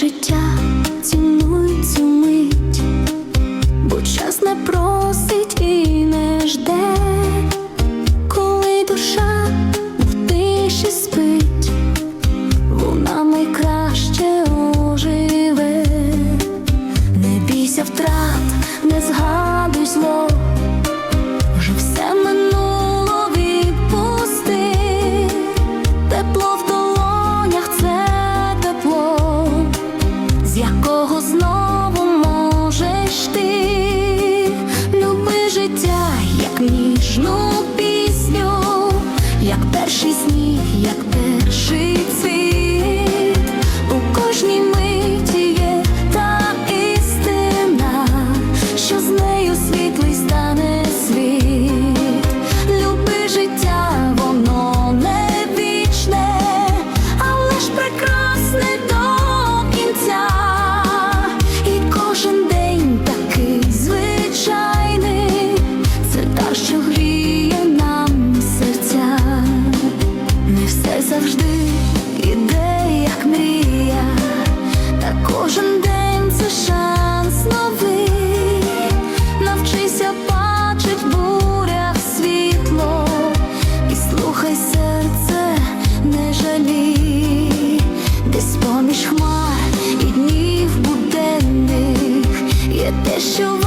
життя, цінуй цю мить, бо час не просить і не жде, коли душа в тиші спить, вона найкраще оживе, не бійся втрат, не згадуй як перший цвіт, у кожній миті є та істина, що з нею світлий поміж хмар і днів буденних. Є те, що